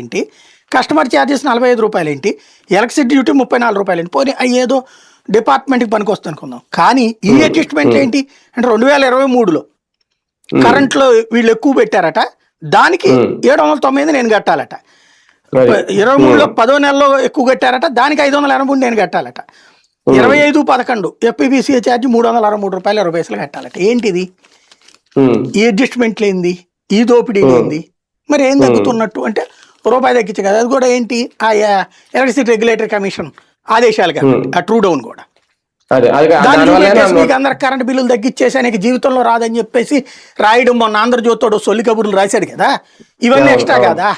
ఏంటి? Customer charges నలభై ఐదు రూపాయలు ఏంటి ఎలక్ట్రిసిటీ డ్యూటీ ముప్పై నాలుగు రూపాయలు ఏంటి పోనీ అవి ఏదో డిపార్ట్మెంట్కి పనికి వస్తుంది అనుకుందాం. కానీ ఈ అడ్జస్ట్మెంట్ ఏంటి? అంటే రెండు వేల ఇరవై మూడులో కరెంట్లో వీళ్ళు ఎక్కువ పెట్టారట. దానికి. ఏడు వందల తొమ్మిది నేను కట్టాలట. ఇరవై మూడులో పదో నెలలో ఎక్కువ కట్టారట. దానికి ఐదు వందల ఎనభై మూడు నేను కట్టాలట. ఇరవై ఐదు పదకొండు ఎఫ్పిబిసిఏ ఛార్జ్ మూడు వందల అరవై మూడు రూపాయలు ఇరవై పైసలు కట్టాలట. ఏంటిది? ఈ అడ్జస్ట్మెంట్ లేనిది ఈ దోపిడీ లేనిది మరి ఏం తగ్గుతున్నట్టు అంటే రూపాయి తగ్గించే కదా. అది కూడా ఏంటి? ఆ ఎలక్ట్రిసిటీ రెగ్యులేటరీ కమిషన్ ఆదేశాలు కాబట్టి ఆ ట్రూ డౌన్ కూడా. మీకు అందరికి కరెంట్ బిల్లులు తగ్గించేసి నీకు జీవితంలో రాదని చెప్పేసి రాయడం మొన్న ఆంధ్రజ్యోతోడు సొల్లి కబుర్లు రాశాడు కదా. ఇవన్నీ ఎక్స్ట్రా. కదా.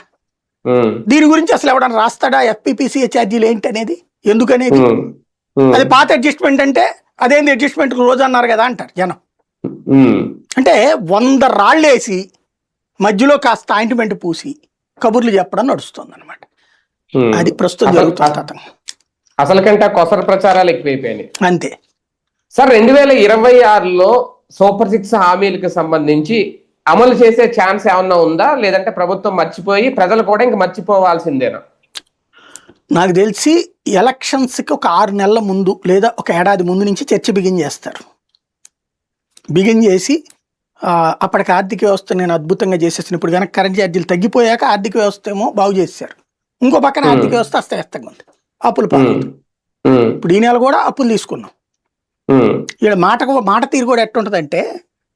దీని గురించి అసలు ఎవడన్నా రాస్తాడా? ఎఫ్పిపిసిఏ ఛార్జీలు ఏంటి అనేది? ఎందుకనేది అది పాత అడ్జస్ట్మెంట్ అంటే అదేంది అడ్జస్ట్మెంట్ రోజు అన్నారు కదా అంటారు జనం. అంటే వంద రాళ్ళేసి మధ్యలో కాస్త ఆయింట్మెంట్ పూసి కబుర్లు చెప్పడం నడుస్తుంది అనమాట. అది ప్రస్తుతం అసలు- జరుగుతుంది అసలు కంటే కొసర ప్రచారాలు ఎక్కువైపోయినాయి. అంతే. సార్ రెండు వేల ఇరవై ఆరులో సూపర్ సిక్స్ హామీలకు సంబంధించి అమలు చేసే ఛాన్స్ ఏమన్నా ఉందా? లేదంటే ప్రభుత్వం మర్చిపోయి ప్రజలు కూడా ఇంక మర్చిపోవాల్సిందేనా? నాకు తెలిసి ఎలక్షన్స్కి ఒక ఆరు నెలల ముందు లేదా ఒక ఏడాది ముందు నుంచి చర్చ బిగిన్ చేస్తారు. బిగిన్ చేసి అప్పటికి ఆర్థిక వ్యవస్థ నేను అద్భుతంగా చేసేసిన ఇప్పుడు కనుక కరెంట్ ఛార్జీలు తగ్గిపోయాక ఆర్థిక వ్యవస్థ ఏమో బాగు చేశారు ఇంకో పక్కన. ఆర్థిక వ్యవస్థ అస్తవ్యస్తంగా ఉంది. అప్పులు పాలు ఉమ్, ఉమ్, ఇప్పుడు ఈ నెల కూడా అప్పులు తీసుకున్నాం. ఇక్కడ మాట మాట తీరు కూడా ఎట్టుంటదంటే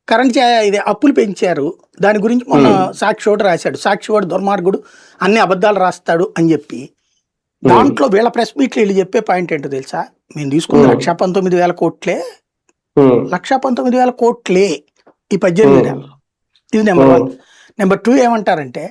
కరెంట్ ఇది అప్పులు పెంచారు. దాని గురించి మొన్న సాక్షి ఒకటి రాశాడు. సాక్షి వాడు దుర్మార్గుడు అన్ని అబద్ధాలు రాస్తాడు అని చెప్పి దాంట్లో వీళ్ళ ప్రెస్ మీట్లు వీళ్ళు చెప్పే పాయింట్ ఏంటో తెలుసా? మేము Hmm. లక్ష పంతొమ్మిది వేల కోట్లే. లక్ష పంతొమ్మిది వేల కోట్లే. ఈ పద్దెనిమిది. నెలలు ఇది నెంబర్ వన్. నెంబర్ టూ ఏమంటారంటే